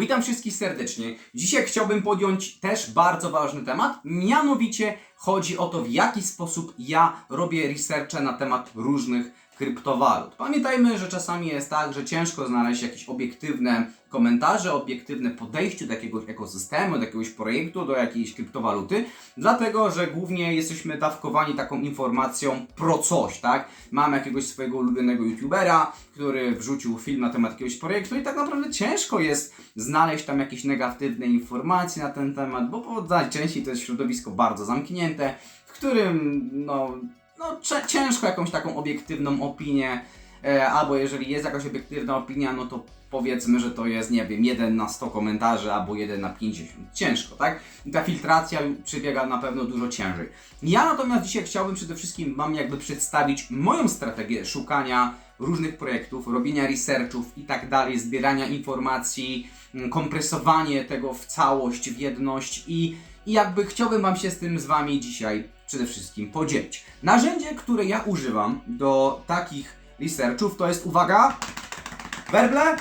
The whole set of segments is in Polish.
witam wszystkich serdecznie. Dzisiaj chciałbym podjąć też bardzo ważny temat, mianowicie chodzi o to, w jaki sposób ja robię researche na temat różnych kryptowalut. Pamiętajmy, że czasami jest tak, że ciężko znaleźć jakieś obiektywne komentarze, obiektywne podejście do jakiegoś ekosystemu, do jakiegoś projektu, do jakiejś kryptowaluty, dlatego, że głównie jesteśmy dawkowani taką informacją pro coś, tak? Mamy jakiegoś swojego ulubionego youtubera, który wrzucił film na temat jakiegoś projektu i tak naprawdę ciężko jest znaleźć tam jakieś negatywne informacje na ten temat, bo najczęściej to jest środowisko bardzo zamknięte, w którym no, no ciężko jakąś taką obiektywną opinię, e, albo jeżeli jest jakaś obiektywna opinia, no to powiedzmy, że to jest, nie wiem, 1 na 100 komentarzy albo 1 na 50. Ciężko, tak? Ta filtracja przebiega na pewno dużo ciężej. Ja natomiast dzisiaj chciałbym przede wszystkim Wam jakby przedstawić moją strategię szukania różnych projektów, robienia researchów i tak dalej, zbierania informacji, mm, kompresowanie tego w całość, w jedność i, i jakby chciałbym Wam się z tym z Wami dzisiaj przede wszystkim podzielić. Narzędzie, które ja używam do takich researchów to jest, uwaga, werble,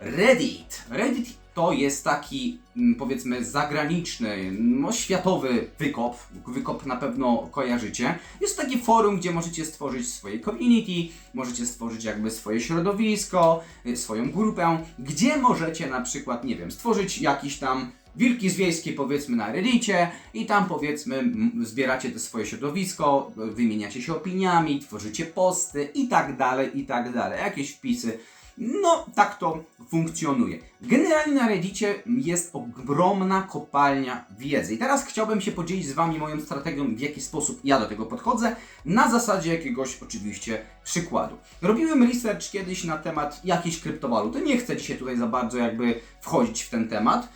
Reddit. Reddit to jest taki, mm, powiedzmy, zagraniczny, no, światowy wykop. Wykop na pewno kojarzycie. Jest takie forum, gdzie możecie stworzyć swoje community, możecie stworzyć jakby swoje środowisko, y, swoją grupę, gdzie możecie na przykład, nie wiem, stworzyć jakiś tam wilki z wiejskiej powiedzmy na Reddicie i tam powiedzmy zbieracie to swoje środowisko, wymieniacie się opiniami, tworzycie posty i tak dalej, i tak dalej. Jakieś wpisy. No, tak to funkcjonuje. Generalnie na Reddicie jest ogromna kopalnia wiedzy. I teraz chciałbym się podzielić z Wami moją strategią, w jaki sposób ja do tego podchodzę, na zasadzie jakiegoś oczywiście przykładu. Robiłem research kiedyś na temat jakiejś kryptowaluty. Nie chcę dzisiaj tutaj za bardzo jakby wchodzić w ten temat.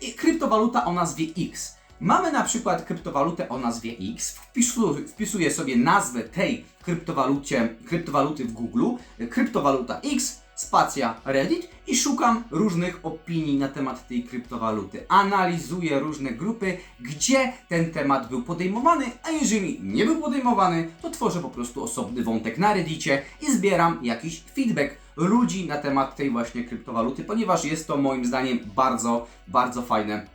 I kryptowaluta o nazwie X. Mamy na przykład kryptowalutę o nazwie X, wpisuję, wpisuję sobie nazwę tej kryptowalucie, kryptowaluty w Google, kryptowaluta X, spacja Reddit i szukam różnych opinii na temat tej kryptowaluty. Analizuję różne grupy, gdzie ten temat był podejmowany, a jeżeli nie był podejmowany, to tworzę po prostu osobny wątek na Reddicie i zbieram jakiś feedback ludzi na temat tej właśnie kryptowaluty, ponieważ jest to moim zdaniem bardzo, bardzo fajne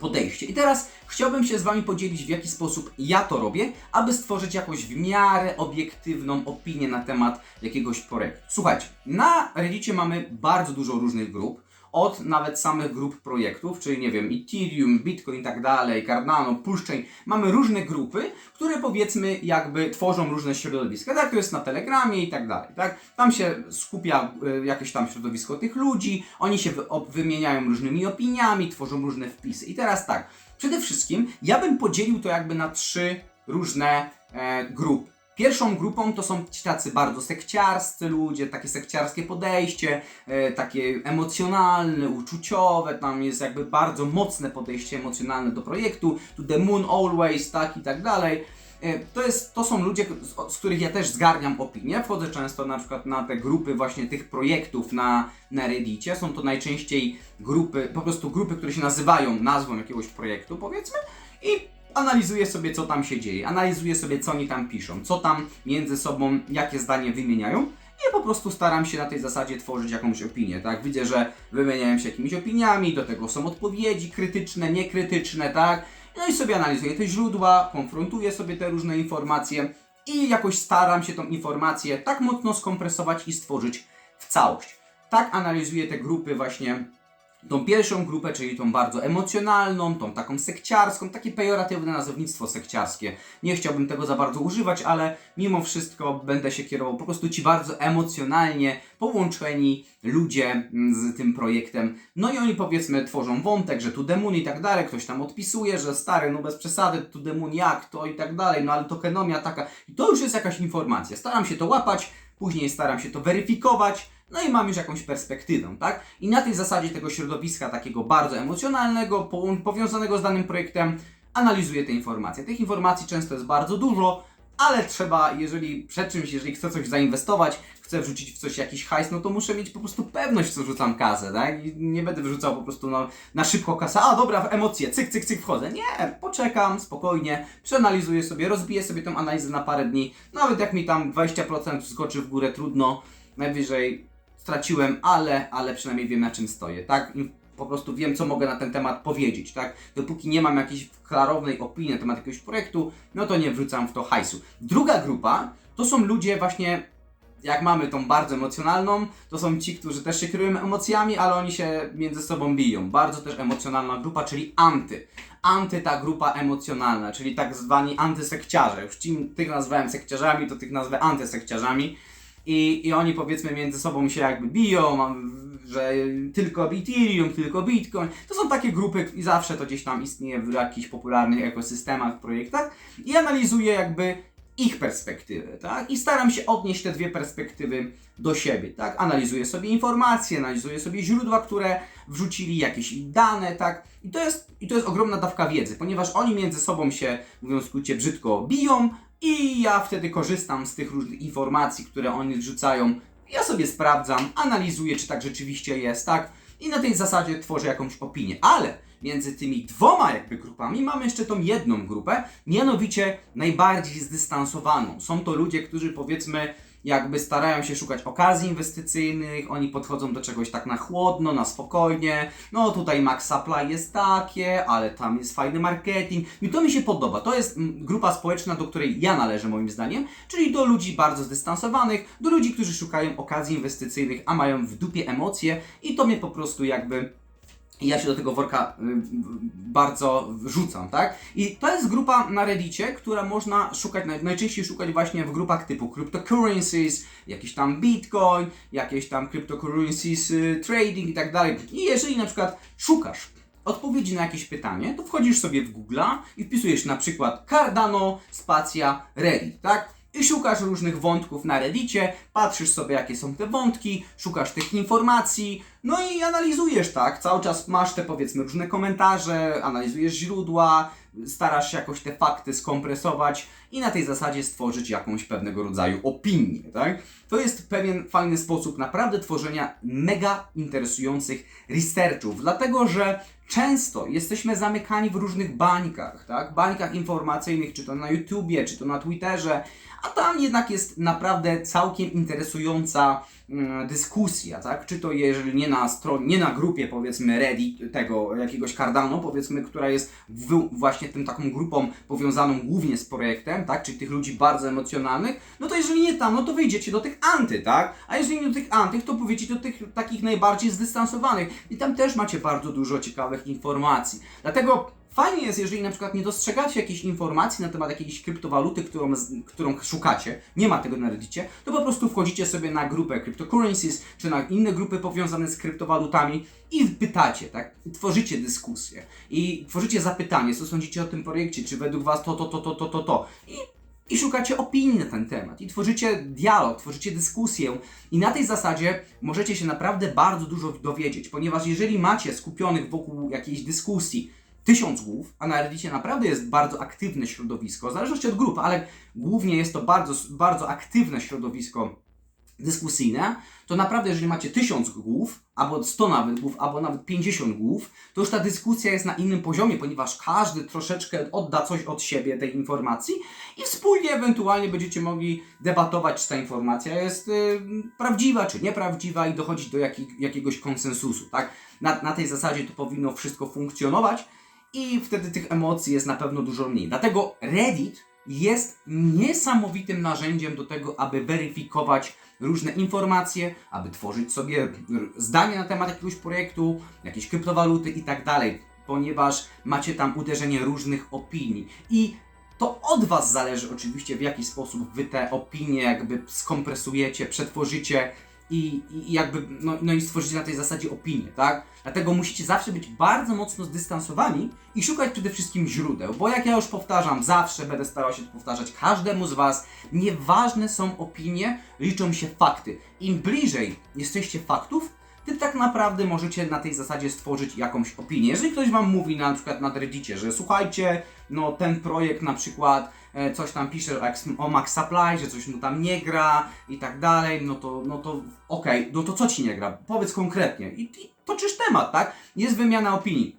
podejście. I teraz chciałbym się z Wami podzielić, w jaki sposób ja to robię, aby stworzyć jakąś w miarę obiektywną opinię na temat jakiegoś projektu. Słuchajcie, na Reddicie mamy bardzo dużo różnych grup, od nawet samych grup projektów, czyli nie wiem, Ethereum, Bitcoin i tak dalej, Cardano, Pushchain. Mamy różne grupy, które powiedzmy jakby tworzą różne środowiska. Tak to jest na Telegramie i tak dalej, tak? Tam się skupia y, jakieś tam środowisko tych ludzi, oni się wymieniają różnymi opiniami, tworzą różne wpisy. I teraz tak, przede wszystkim ja bym podzielił to jakby na trzy różne e, grupy. Pierwszą grupą to są ci tacy bardzo sekciarscy ludzie, takie sekciarskie podejście, e, takie emocjonalne, uczuciowe, tam jest jakby bardzo mocne podejście emocjonalne do projektu, to the moon always, tak i tak dalej. E, To, jest, to są ludzie, z, z których ja też zgarniam opinie. Wchodzę często na przykład na te grupy właśnie tych projektów na, na Reddicie. Są to najczęściej grupy, po prostu grupy, które się nazywają nazwą jakiegoś projektu, powiedzmy, i analizuję sobie, co tam się dzieje. Analizuję sobie, co oni tam piszą, co tam między sobą, jakie zdanie wymieniają. I po prostu staram się na tej zasadzie tworzyć jakąś opinię, tak? Widzę, że wymieniają się jakimiś opiniami, do tego są odpowiedzi krytyczne, niekrytyczne, tak? No i sobie analizuję te źródła, konfrontuję sobie te różne informacje i jakoś staram się tą informację tak mocno skompresować i stworzyć w całość. Tak analizuję te grupy właśnie tą pierwszą grupę, czyli tą bardzo emocjonalną, tą taką sekciarską, takie pejoratywne nazewnictwo sekciarskie. Nie chciałbym tego za bardzo używać, ale mimo wszystko będę się kierował po prostu ci bardzo emocjonalnie połączeni ludzie mm, z tym projektem. No i oni powiedzmy tworzą wątek, że tu demun i tak dalej, ktoś tam odpisuje, że stary, no bez przesady, tu demun jak to i tak dalej, no ale tokenomia taka. I to już jest jakaś informacja. Staram się to łapać, później staram się to weryfikować, no i mam już jakąś perspektywę, tak? I na tej zasadzie tego środowiska takiego bardzo emocjonalnego, powiązanego z danym projektem, analizuję te informacje. Tych informacji często jest bardzo dużo, ale trzeba, jeżeli przed czymś, jeżeli chcę coś zainwestować, chcę wrzucić w coś jakiś hajs, no to muszę mieć po prostu pewność, co rzucam kasę, tak? I nie będę wrzucał po prostu no, na szybko kasę, a dobra, w emocje, cyk, cyk, cyk, wchodzę. Nie, poczekam, spokojnie, przeanalizuję sobie, rozbiję sobie tą analizę na parę dni, nawet jak mi tam 20% skoczy w górę, trudno, najwyżej straciłem, ale, ale przynajmniej wiem na czym stoję, tak? po prostu wiem, co mogę na ten temat powiedzieć, tak? Dopóki nie mam jakiejś klarownej opinii na temat jakiegoś projektu, no to nie wrzucam w to hajsu. Druga grupa to są ludzie właśnie jak mamy tą bardzo emocjonalną, to są ci, którzy też się kierują emocjami, ale oni się między sobą biją. Bardzo też emocjonalna grupa, czyli anty. Anty ta grupa emocjonalna, czyli tak zwani antysekciarze. Już tych nazwałem sekciarzami, to tych nazwę antysekciarzami. I, I oni powiedzmy między sobą się jakby biją, że tylko Ethereum, tylko Bitcoin. To są takie grupy i zawsze to gdzieś tam istnieje w jakichś popularnych ekosystemach, projektach. I analizuję jakby ich perspektywy, tak? I staram się odnieść te dwie perspektywy do siebie, tak? Analizuję sobie informacje, analizuję sobie źródła, które wrzucili, jakieś dane, tak? I to jest, i to jest ogromna dawka wiedzy, ponieważ oni między sobą się, mówiąc w skrócie, brzydko biją i ja wtedy korzystam z tych różnych informacji, które oni wrzucają. Ja sobie sprawdzam, analizuję, czy tak rzeczywiście jest, tak? I na tej zasadzie tworzę jakąś opinię. Ale między tymi dwoma jakby grupami mamy jeszcze tą jedną grupę, mianowicie najbardziej zdystansowaną. Są to ludzie, którzy powiedzmy jakby starają się szukać okazji inwestycyjnych, oni podchodzą do czegoś tak na chłodno, na spokojnie. No tutaj max supply jest takie, ale tam jest fajny marketing. I to mi się podoba. To jest mm, grupa społeczna, do której ja należę moim zdaniem, czyli do ludzi bardzo zdystansowanych, do ludzi, którzy szukają okazji inwestycyjnych, a mają w dupie emocje i to mnie po prostu jakby i ja się do tego worka y, bardzo wrzucam, tak? I to jest grupa na Reddicie, która można szukać, naj, najczęściej szukać właśnie w grupach typu cryptocurrencies, jakiś tam bitcoin, jakieś tam cryptocurrencies y, trading i tak dalej. I jeżeli na przykład szukasz odpowiedzi na jakieś pytanie, to wchodzisz sobie w Google'a i wpisujesz na przykład Cardano spacja Reddit, tak? I szukasz różnych wątków na Reddicie, patrzysz sobie jakie są te wątki, szukasz tych informacji, no i analizujesz, tak? Cały czas masz te powiedzmy różne komentarze, analizujesz źródła, starasz się jakoś te fakty skompresować i na tej zasadzie stworzyć jakąś pewnego rodzaju opinię, tak? To jest pewien fajny sposób naprawdę tworzenia mega interesujących researchów, dlatego że często jesteśmy zamykani w różnych bańkach, tak? Bańkach informacyjnych, czy to na YouTubie, czy to na Twitterze, a tam jednak jest naprawdę całkiem interesująca mm, dyskusja, tak? Czy to jeżeli nie na stronie, nie na grupie powiedzmy Reddit, tego jakiegoś Cardano powiedzmy, która jest właśnie tym taką grupą powiązaną głównie z projektem, tak? Czyli tych ludzi bardzo emocjonalnych, no to jeżeli nie tam, no to wyjdziecie do tych anty, tak? A jeżeli nie do tych antych, to powiecie do tych takich najbardziej zdystansowanych i tam też macie bardzo dużo ciekawych informacji. Dlatego Fajnie jest, jeżeli na przykład nie dostrzegacie jakiejś informacji na temat jakiejś kryptowaluty, którą, którą szukacie, nie ma tego na Reddicie, to po prostu wchodzicie sobie na grupę cryptocurrencies, czy na inne grupy powiązane z kryptowalutami i pytacie, tak? Tworzycie dyskusję i tworzycie zapytanie, co sądzicie o tym projekcie, czy według Was to, to, to, to, to, to, to. I i szukacie opinii na ten temat, i tworzycie dialog, tworzycie dyskusję, i na tej zasadzie możecie się naprawdę bardzo dużo dowiedzieć, ponieważ jeżeli macie skupionych wokół jakiejś dyskusji tysiąc głów, a na Reddicie naprawdę jest bardzo aktywne środowisko, w zależności od grupy, ale głównie jest to bardzo, bardzo aktywne środowisko dyskusyjne, to naprawdę jeżeli macie tysiąc głów, albo 100 nawet głów, albo nawet 50 głów, to już ta dyskusja jest na innym poziomie, ponieważ każdy troszeczkę odda coś od siebie tej informacji i wspólnie ewentualnie będziecie mogli debatować, czy ta informacja jest y, prawdziwa, czy nieprawdziwa i dochodzić do jaki, jakiegoś konsensusu, tak? Na, na tej zasadzie to powinno wszystko funkcjonować i wtedy tych emocji jest na pewno dużo mniej. Dlatego Reddit jest niesamowitym narzędziem do tego, aby weryfikować różne informacje, aby tworzyć sobie zdanie na temat jakiegoś projektu, jakiejś kryptowaluty i tak ponieważ macie tam uderzenie różnych opinii. I to od Was zależy oczywiście, w jaki sposób Wy te opinie jakby skompresujecie, przetworzycie i, i jakby, no, no i stworzycie na tej zasadzie opinię, tak? Dlatego musicie zawsze być bardzo mocno zdystansowani i szukać przede wszystkim źródeł, bo jak ja już powtarzam, zawsze będę starał się powtarzać każdemu z Was, nieważne są opinie, liczą się fakty. Im bliżej jesteście faktów, tym tak naprawdę możecie na tej zasadzie stworzyć jakąś opinię. Jeżeli ktoś Wam mówi na przykład na Reddicie, że słuchajcie, no ten projekt na przykład coś tam pisze o, Max Supply, że coś mu tam nie gra i tak dalej, no to, no to okej, no to co Ci nie gra? Powiedz konkretnie. I, i toczysz temat, tak? Jest wymiana opinii.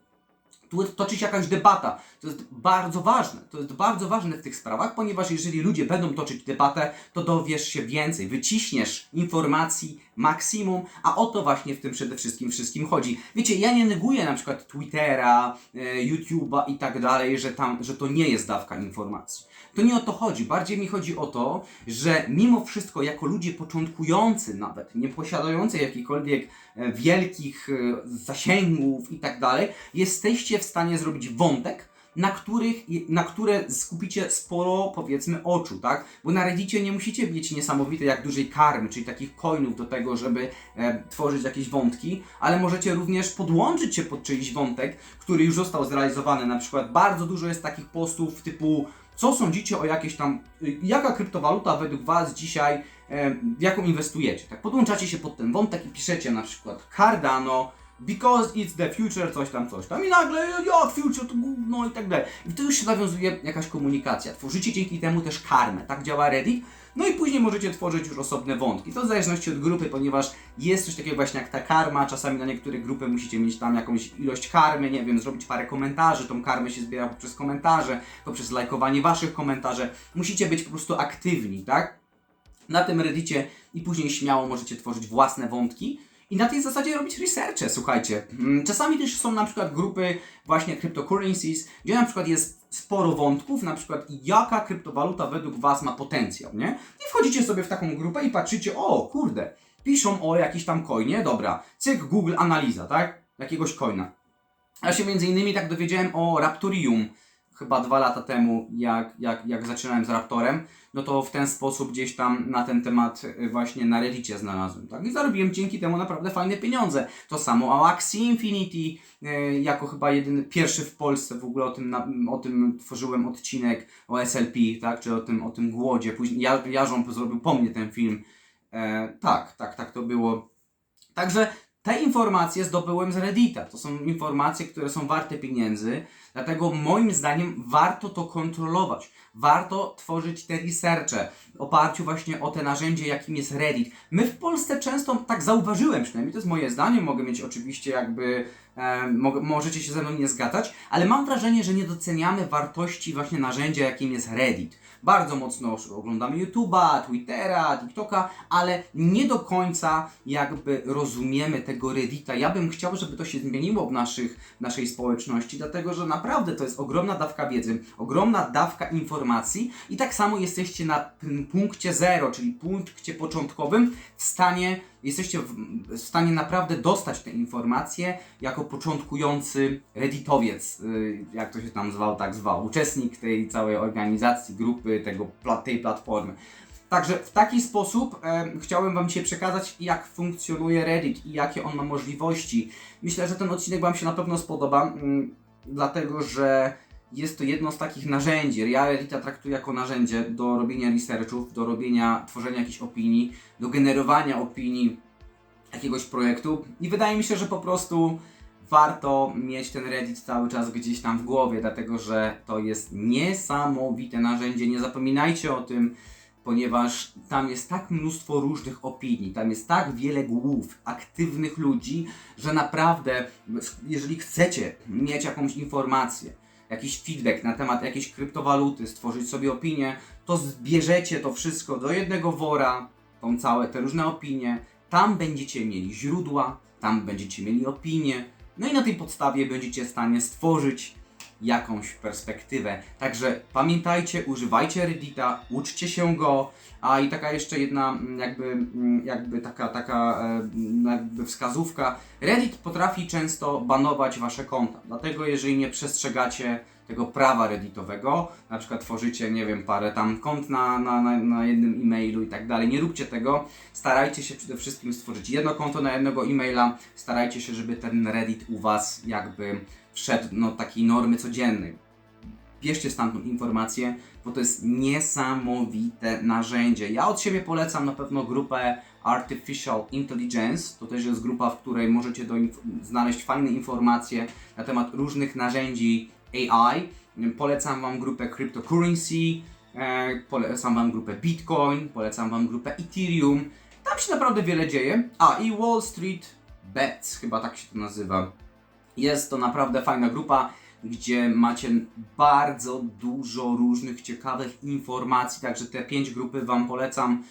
tu toczy się jakaś debata. To jest bardzo ważne. To jest bardzo ważne w tych sprawach, ponieważ jeżeli ludzie będą toczyć debatę, to dowiesz się więcej, wyciśniesz informacji maksimum, a o to właśnie w tym przede wszystkim wszystkim chodzi. Wiecie, ja nie neguję na przykład Twittera, e, YouTube'a i tak dalej, że tam, że to nie jest dawka informacji. To nie o to chodzi. Bardziej mi chodzi o to, że mimo wszystko, jako ludzie początkujący nawet, nie posiadający jakichkolwiek e, wielkich e, zasięgów i tak dalej, jesteście w stanie zrobić wątek, na, których, na które skupicie sporo, powiedzmy, oczu, tak? Bo na Reddicie nie musicie mieć niesamowite jak dużej karmy, czyli takich coinów do tego, żeby e, tworzyć jakieś wątki, ale możecie również podłączyć się pod czyjś wątek, który już został zrealizowany. Na przykład bardzo dużo jest takich postów typu co sądzicie o jakiejś tam, y, jaka kryptowaluta według Was dzisiaj, e, w jaką inwestujecie, tak? Podłączacie się pod ten wątek i piszecie na przykład Cardano, because it's the future, coś tam, coś tam i nagle, jak future, to gówno i tak dalej. I tu już się nawiązuje jakaś komunikacja. Tworzycie dzięki temu też karmę, tak działa Reddit. No i później możecie tworzyć już osobne wątki. To w zależności od grupy, ponieważ jest coś takiego właśnie jak ta karma. Czasami na niektóre grupy musicie mieć tam jakąś ilość karmy, nie wiem, zrobić parę komentarzy. Tą karmę się zbiera poprzez komentarze, poprzez lajkowanie waszych komentarzy. Musicie być po prostu aktywni, tak? Na tym Reddicie i później śmiało możecie tworzyć własne wątki. I na tej zasadzie robić researche, słuchajcie. Mm, Czasami też są na przykład grupy właśnie cryptocurrencies, gdzie na przykład jest sporo wątków, na przykład jaka kryptowaluta według Was ma potencjał, nie? I wchodzicie sobie w taką grupę i patrzycie, o kurde, piszą o jakiś tam coinie, dobra, cyk, Google analiza, tak? Jakiegoś coina. Ja się między innymi tak dowiedziałem o Raptorium chyba dwa lata temu, jak, jak, jak zaczynałem z Raptorem, no to w ten sposób gdzieś tam na ten temat y, właśnie na Reddicie znalazłem, tak? I zarobiłem dzięki temu naprawdę fajne pieniądze. To samo o Axie Infinity, y, jako chyba jedyny, pierwszy w Polsce w ogóle o tym, o tym tworzyłem odcinek o SLP, tak? Czy o tym, o tym głodzie. Później ja, Jarząb zrobił po mnie ten film. E, tak, tak, tak to było. Także te informacje zdobyłem z Reddita. To są informacje, które są warte pieniędzy, dlatego moim zdaniem warto to kontrolować. Warto tworzyć te researche w oparciu właśnie o te narzędzie, jakim jest Reddit. My w Polsce często, tak zauważyłem przynajmniej, to jest moje zdanie, mogę mieć oczywiście jakby, e, mo możecie się ze mną nie zgadzać, ale mam wrażenie, że nie doceniamy wartości właśnie narzędzia, jakim jest Reddit. Bardzo mocno oglądamy YouTube'a, Twittera, TikToka, ale nie do końca jakby rozumiemy tego Reddita. Ja bym chciał, żeby to się zmieniło w, naszych, w naszej społeczności, dlatego że naprawdę to jest ogromna dawka wiedzy, ogromna dawka informacji i tak samo jesteście na tym punkcie zero, czyli punkcie początkowym w stanie jesteście w, w stanie naprawdę dostać te informacje jako początkujący redditowiec, y, jak to się tam zwał, tak zwał, uczestnik tej całej organizacji, grupy, tego, tej platformy. Także w taki sposób e, Wam dzisiaj przekazać, jak funkcjonuje Reddit i jakie on ma możliwości. Myślę, że ten odcinek Wam się na pewno spodoba, mm, dlatego że jest to jedno z takich narzędzi. Ja Reddita traktuję jako narzędzie do robienia researchów, do robienia, tworzenia jakichś opinii, do generowania opinii jakiegoś projektu i wydaje mi się, że po prostu warto mieć ten Reddit cały czas gdzieś tam w głowie, dlatego że to jest niesamowite narzędzie. Nie zapominajcie o tym, ponieważ tam jest tak mnóstwo różnych opinii, tam jest tak wiele głów, aktywnych ludzi, że naprawdę, jeżeli chcecie mieć jakąś informację, jakiś feedback na temat jakiejś kryptowaluty, stworzyć sobie opinię, to zbierzecie to wszystko do jednego wora, tą całe te różne opinie, tam będziecie mieli źródła, tam będziecie mieli opinie, no i na tej podstawie będziecie w stanie stworzyć jakąś perspektywę. Także pamiętajcie, używajcie Reddita, uczcie się go, a i taka jeszcze jedna mm, jakby, mm, jakby taka, taka jakby wskazówka. Reddit potrafi często banować wasze konta, dlatego jeżeli nie przestrzegacie tego prawa redditowego, na przykład tworzycie, nie wiem, parę tam kont na, na, na, na jednym e-mailu i tak dalej, nie róbcie tego, starajcie się przede wszystkim stworzyć jedno konto na jednego e-maila, starajcie się, żeby ten Reddit u Was jakby wszedł no, takiej normy codziennej. Bierzcie stamtąd informacje, bo to jest niesamowite narzędzie. Ja od siebie polecam na pewno grupę Artificial Intelligence. To też jest grupa, w której możecie do znaleźć fajne informacje na temat różnych narzędzi AI. Polecam Wam grupę Cryptocurrency, e, polecam Wam grupę Bitcoin, polecam Wam grupę Ethereum. Tam się naprawdę wiele dzieje. A i Wall Street Bets, chyba tak się to nazywa. Jest to naprawdę fajna grupa, gdzie macie bardzo dużo różnych ciekawych informacji, także te pięć grupy Wam polecam.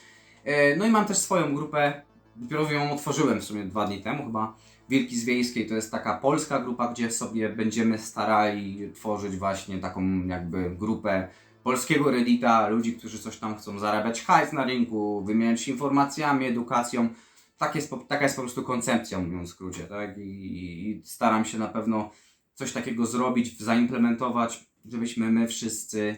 E, No i mam też swoją grupę, dopiero ją otworzyłem w sumie dwa dni temu chyba. Wilki z Wiejskiej to jest taka polska grupa, gdzie sobie będziemy starali tworzyć właśnie taką jakby grupę polskiego Reddita, ludzi, którzy coś tam chcą zarabiać hajs na rynku, wymieniać się informacjami, edukacją. Tak jest, taka jest po prostu koncepcja, mówiąc w skrócie, tak? I, I staram się na pewno coś takiego zrobić, zaimplementować, żebyśmy my wszyscy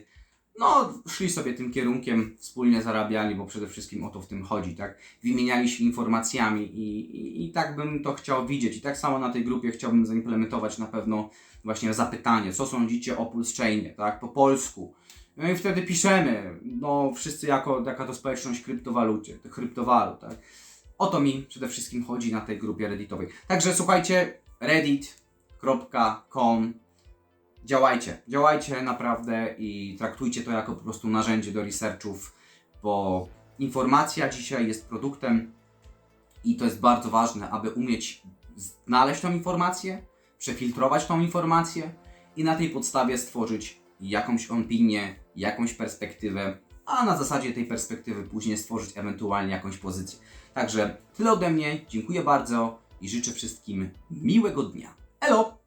no, szli sobie tym kierunkiem, wspólnie zarabiali, bo przede wszystkim o to w tym chodzi, tak? Wymieniali się informacjami i, i, i tak bym to chciał widzieć. I tak samo na tej grupie chciałbym zaimplementować na pewno właśnie zapytanie, co sądzicie o Pulse Chainie, tak? Po polsku. No i wtedy piszemy, no wszyscy jako taka to społeczność kryptowalucie, kryptowalut, tak? O to mi przede wszystkim chodzi na tej grupie redditowej. Także słuchajcie, reddit.com działajcie, działajcie naprawdę i traktujcie to jako po prostu narzędzie do researchów, bo informacja dzisiaj jest produktem i to jest bardzo ważne, aby umieć znaleźć tą informację, przefiltrować tą informację i na tej podstawie stworzyć jakąś opinię, jakąś perspektywę, a na zasadzie tej perspektywy później stworzyć ewentualnie jakąś pozycję. Także tyle ode mnie, dziękuję bardzo i życzę wszystkim miłego dnia. Elo!